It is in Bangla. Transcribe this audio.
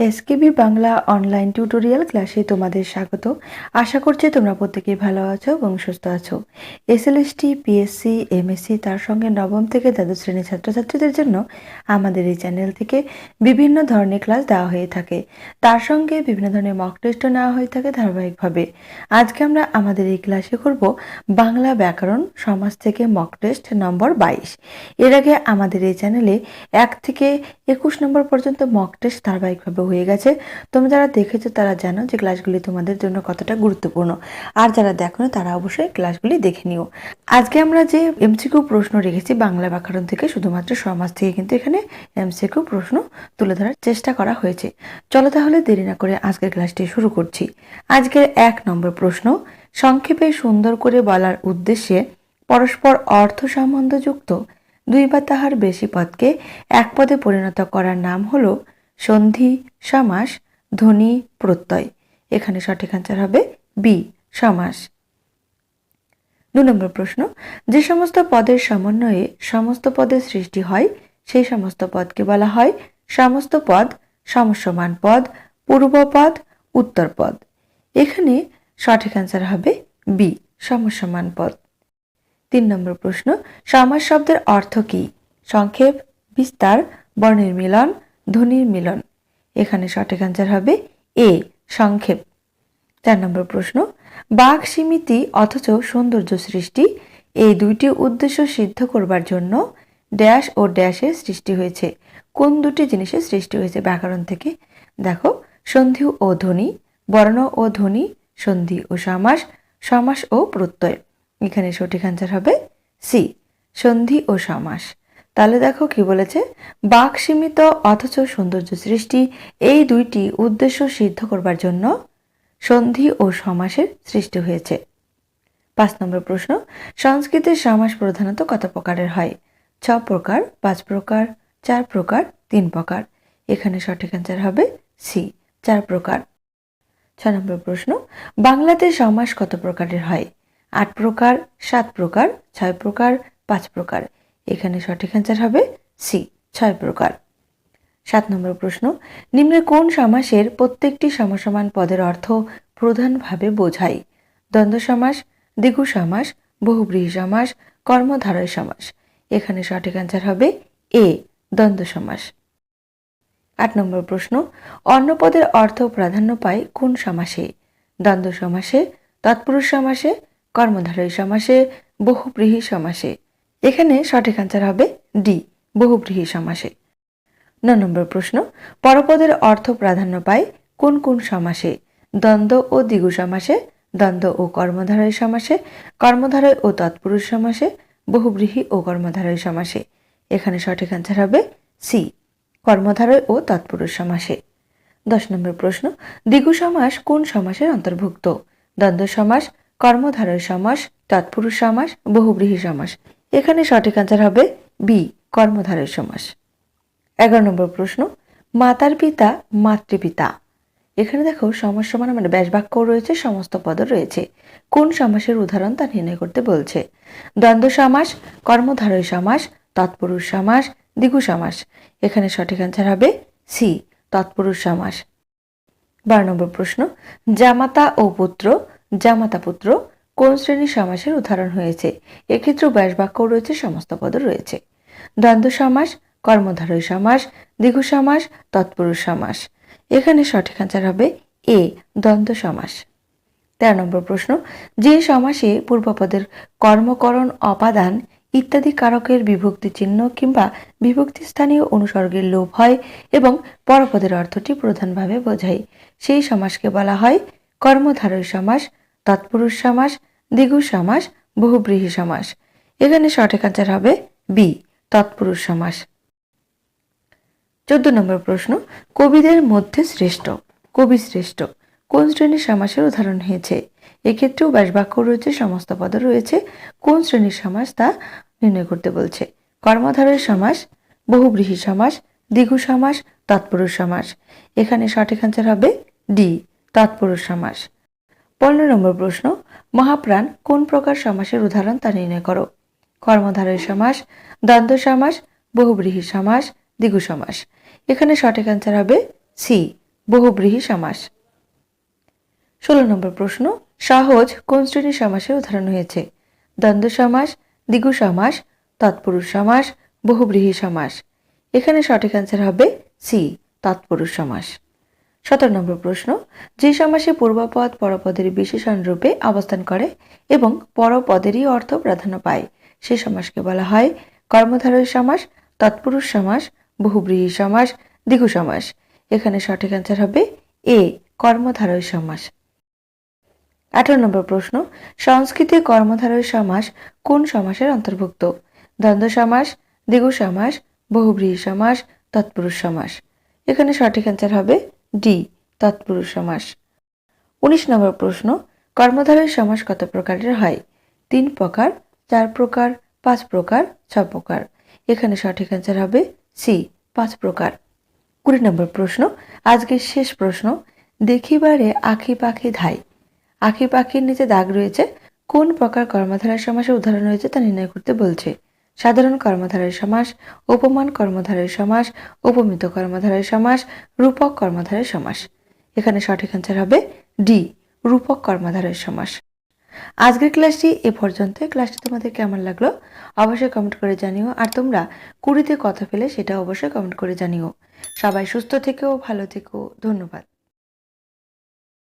এসকেবি বাংলা অনলাইন টিউটোরিয়াল ক্লাসে তোমাদের স্বাগত। আশা করছি তোমরা প্রত্যেকে ভালো আছো এবং সুস্থ আছো। এসএলএসটি পিএসসি এমএসসি তার সঙ্গে নবম থেকে দ্বাদশ শ্রেণির ছাত্রছাত্রীদের জন্য আমাদের এই চ্যানেল থেকে বিভিন্ন ধরনের ক্লাস দেওয়া হয়ে থাকে। তার সঙ্গে বিভিন্ন ধরনের মক টেস্টও নেওয়া হয়ে থাকে ধারাবাহিকভাবে। আজকে আমরা আমাদের এই ক্লাসে করব বাংলা ব্যাকরণ সমাজ থেকে মক টেস্ট নম্বর বাইশ। এর আগে আমাদের এই চ্যানেলে এক থেকে একুশ নম্বর পর্যন্ত মক টেস্ট ধারাবাহিকভাবে হয়ে গেছে। তোমরা যারা দেখেছ তারা জানো যে ক্লাসগুলি তোমাদের জন্য কতটা গুরুত্বপূর্ণ। আর যারা দেখো না, তারা অবশ্যই ক্লাসগুলি দেখে নিও। আজকে আমরা যে এমসিকিউ প্রশ্ন রেখেছি বাংলা ব্যাকরণ থেকে, শুধুমাত্র সমাজ থেকে কিন্তু এখানে এমসিকিউ প্রশ্ন তুলে ধরার চেষ্টা করা হয়েছে। চলো তাহলে দেরি না করে আজকের ক্লাসটি শুরু করছি। আজকের এক নম্বর প্রশ্ন, সংক্ষেপে সুন্দর করে বলার উদ্দেশ্যে পরস্পর অর্থ সম্বন্ধযুক্ত দুই বা তাহার বেশি পদকে এক পদে পরিণত করার নাম হলো সন্ধি, সমাস, ধ্বনি, প্রত্যয়। এখানে সঠিক আনসার হবে বি সমাস। দু নম্বর প্রশ্ন, যে সমস্ত পদের সমন্বয়ে সমস্ত পদের সৃষ্টি হয়, সেই সমস্ত পদকে বলা হয় সমস্ত পদ, সমসমান পদ পূর্বপদ উত্তর পদ। এখানে সঠিক আনসার হবে বি সমসমান পদ। তিন নম্বর প্রশ্ন, সমাস শব্দের অর্থ কি? সংক্ষেপ, বিস্তার, বর্ণের মিলন ধ্বনির মিলন। এখানে সঠিক আনসার হবে এ, সংক্ষেপ। চার নম্বর প্রশ্ন, বাঘ সীমিতি অথচ সৌন্দর্য সৃষ্টি, এই দুইটি উদ্দেশ্য সিদ্ধ করবার জন্য ড্যাশ ও ড্যাশের সৃষ্টি হয়েছে। কোন দুটি জিনিসের সৃষ্টি হয়েছে ব্যাকরণ থেকে? দেখো, সন্ধি ও ধ্বনি, বর্ণ ও ধ্বনি, সন্ধি ও সমাস সমাস ও প্রত্যয়। এখানে সঠিক আনসার হবে সি, সন্ধি ও সমাস। তাহলে দেখো কি বলেছে? বাক সীমিত অথচ সৌন্দর্য সৃষ্টি, এই দুইটি উদ্দেশ্য সিদ্ধ করবার জন্য সন্ধি ও সমাসের সৃষ্টি হয়েছে। পাঁচ নম্বর প্রশ্ন, সংস্কৃতের সমাস প্রধানত কত প্রকারের হয়? ছ প্রকার, পাঁচ প্রকার, চার প্রকার, তিন প্রকার। এখানে সঠিক অ্যান্সার হবে সি চার প্রকার। ছ নম্বর প্রশ্ন, বাংলাতে সমাস কত প্রকারের হয়? আট প্রকার, সাত প্রকার, ছয় প্রকার, পাঁচ প্রকার। এখানে সঠিক অ্যান্সার হবে সি ছয় প্রকার। সাত নম্বর প্রশ্ন, নিম্নে কোন সমাসের প্রত্যেকটি সমসমান পদের অর্থ প্রধানভাবে বোঝায়? দ্বন্দ্ব সমাস, দ্বিগু সমাস, বহুব্রীহি সমাস, কর্মধারয় সমাস। এখানে সঠিক অ্যান্সার হবে এ দ্বন্দ্ব সমাস। আট নম্বর প্রশ্ন, অন্য পদের অর্থ প্রাধান্য পায় কোন সমাসে? দ্বন্দ্ব সমাসে, তৎপুরুষ সমাসে, কর্মধারয় সমাসে, বহুব্রীহি সমাসে। এখানে সঠিক আনসার হবে ডি বহুব্রীহি সমাসে। ন নম্বর প্রশ্ন, পরপদের অর্থ প্রাধান্য পায় কোন কোন সমাসে? দ্বন্দ্ব ও দ্বিগু সমাসে, দ্বন্দ্ব ও কর্মধারয় সমাসে, কর্মধারয় ও তৎপুরুষ সমাসে, বহুব্রীহি ও কর্মধারয় সমাসে। এখানে সঠিক আনসার হবে সি কর্মধারয় ও তৎপুরুষ সমাসে। দশ নম্বর প্রশ্ন, দ্বিগু সমাস কোন সমাসের অন্তর্ভুক্ত? দ্বন্দ্ব সমাস, কর্মধারয় সমাস, তৎপুরুষ সমাস, বহুব্রীহি সমাস। এখানে সঠিক আনসার হবে বি কর্মধারয় সমাস। এগারো নম্বর প্রশ্ন, মাতার পিতা, মাতৃপিতা। এখানে দেখো সমাস সমান মানে ব্যাস বাক্য রয়েছে, সমস্ত পদ রয়েছে। কোন সমাসের উদাহরণ তা নির্ণয় করতে বলছে? দ্বন্দ্ব সমাস, কর্মধারয় সমাস, তৎপুরুষ সমাস, দ্বিগু সমাস। এখানে সঠিক আনসার হবে সি তৎপুরুষ সমাস। বারো নম্বর প্রশ্ন, জামাতা ও পুত্র, জামাতা পুত্র কোন শ্রেণির সমাসের উদাহরণ হয়েছে? এক্ষেত্রেও ব্যাস বাক্য রয়েছে, সমস্ত পদ রয়েছে। দ্বন্দ্ব সমাস, কর্মধারয় সমাস দ্বিগু সমাস, তৎপুরুষ সমাস। এখানে সঠিক আনসার হবে এ দ্বন্দ্ব সমাস। তেরো নম্বর প্রশ্ন, যে সমাসে পূর্বপদের কর্মকরণ, অপাদান ইত্যাদি কারকের বিভক্তি চিহ্ন কিংবা বিভক্তি স্থানীয় অনুসর্গের লোভ হয় এবং পরপদের অর্থটি প্রধানভাবে বোঝায়। সেই সমাসকে বলা হয় কর্মধারয় সমাস, তৎপুরুষ সমাস দ্বিগু সমাস, বহুব্রীহি সমাস। এখানে সঠিক আনসার হবে বি তৎপুরুষ সমাস। চোদ্দ নম্বর প্রশ্ন, কবিদের মধ্যে শ্রেষ্ঠ, কবি শ্রেষ্ঠ, কোন শ্রেণির সমাসের উদাহরণ হয়েছে? এক্ষেত্রেও ব্যাস বাক্য রয়েছে, সমস্ত পদ রয়েছে। কোন শ্রেণির সমাস তা নির্ণয় করতে বলছে? কর্মধারয় সমাস, বহুব্রীহি সমাস দ্বিগু সমাস, তৎপুরুষ সমাস। এখানে সঠিক আনসার হবে ডি তৎপুরুষ সমাস। পনেরো নম্বর প্রশ্ন মহাপ্রাণ, কোন প্রকার সমাসের উদাহরণ তা নির্ণয় করো। কর্মধারয় সমাস, দ্বন্দ্ব সমাস, বহুব্রীহি সমাস, দ্বিগু সমাস। এখানে সঠিক অ্যান্সার হবে সি, বহুব্রীহি সমাস। ষোলো নম্বর প্রশ্ন, সহজ কোন শ্রেণির সমাসের উদাহরণ হয়েছে? দ্বন্দ্ব সমাস, দ্বিগু সমাস, তৎপুরুষ সমাস, বহুব্রীহি সমাস। এখানে সঠিক অ্যান্সার হবে সি, তৎপুরুষ সমাস। সতেরো নম্বর প্রশ্ন, যে সমাসে পূর্বপদ পরপদের বিশেষণ রূপে অবস্থান করে এবং পরপদেরই অর্থ প্রাধান্য পায়, সে সমাসকে বলা হয় কর্মধারয় সমাস, তৎপুরুষ সমাস, বহুব্রীহি সমাস, দ্বিগু সমাস। এখানে সঠিক অ্যান্সার হবে এ কর্মধারয় সমাস। আঠারো নম্বর প্রশ্ন, সংস্কৃতে কর্মধারয় সমাস কোন সমাসের অন্তর্ভুক্ত? দ্বন্দ্ব সমাস, দ্বিগু সমাস, বহুব্রীহি সমাস, তৎপুরুষ সমাস। এখানে সঠিক অ্যান্সার হবে ডি, তৎপুরুষ সমাস। উনিশ নম্বর প্রশ্ন, কর্মধারয় সমাস কত প্রকারের হয়? তিন প্রকার, চার প্রকার, পাঁচ প্রকার, ছ প্রকার। এখানে সঠিক অ্যান্সার হবে সি, পাঁচ প্রকার। কুড়ি নম্বর প্রশ্ন আজকের শেষ প্রশ্ন, দেখিবারে আখি পাখি ধাই আখি পাখির নিচে দাগ রয়েছে, কোন প্রকার কর্মধারয় সমাসের উদাহরণ রয়েছে তা নির্ণয় করতে বলছে। সাধারণ কর্মধারয় সমাস, উপমান কর্মধারয় সমাস, উপমিত কর্মধারয় সমাস, রূপক কর্মধারয় সমাস। এখানে সঠিক অ্যান্সার হবে ডি রূপক কর্মধারয় সমাস। আজকের ক্লাসটি এ পর্যন্ত। ক্লাসটি তোমাদের কেমন লাগল অবশ্যই কমেন্ট করে জানিও। আর তোমরা কুড়িতে কথা পেলে সেটা অবশ্যই কমেন্ট করে জানিও। সবাই সুস্থ থেকেও ভালো থেকো। ধন্যবাদ।